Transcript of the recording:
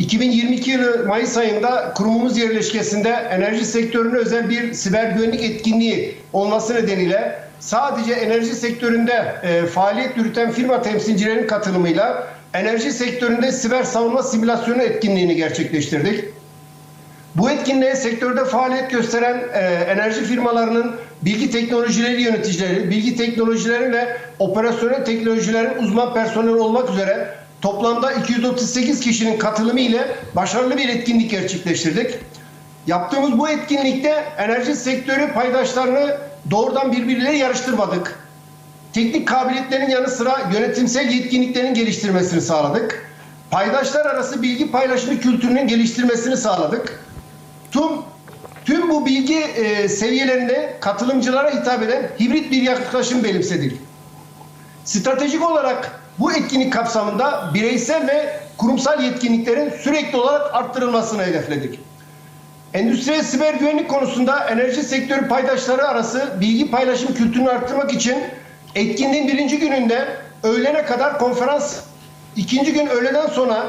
2022 yılı Mayıs ayında kurumumuz yerleşkesinde enerji sektörüne özel bir siber güvenlik etkinliği olması nedeniyle sadece enerji sektöründe e, faaliyet yürüten firma temsilcilerinin katılımıyla enerji sektöründe siber savunma simülasyonu etkinliğini gerçekleştirdik. Bu etkinliğe sektörde faaliyet gösteren e, enerji firmalarının bilgi teknolojileri yöneticileri, bilgi teknolojileri ve operasyonel teknolojilerin uzman personeli olmak üzere toplamda 238 kişinin katılımı ile başarılı bir etkinlik gerçekleştirdik. Yaptığımız bu etkinlikte enerji sektörü paydaşlarını doğrudan birbirleriyle yarıştırmadık. Teknik kabiliyetlerin yanı sıra yönetimsel yetkinliklerin geliştirmesini sağladık. Paydaşlar arası bilgi paylaşımı kültürünün geliştirmesini sağladık. Tüm tüm bu bilgi e, seviyelerinde katılımcılara hitap eden hibrit bir yaklaşım benimsedik. Stratejik olarak bu etkinlik kapsamında bireysel ve kurumsal yetkinliklerin sürekli olarak arttırılmasını hedefledik. Endüstriyel siber güvenlik konusunda enerji sektörü paydaşları arası bilgi paylaşım kültürünü arttırmak için etkinliğin birinci gününde öğlene kadar konferans, ikinci gün öğleden sonra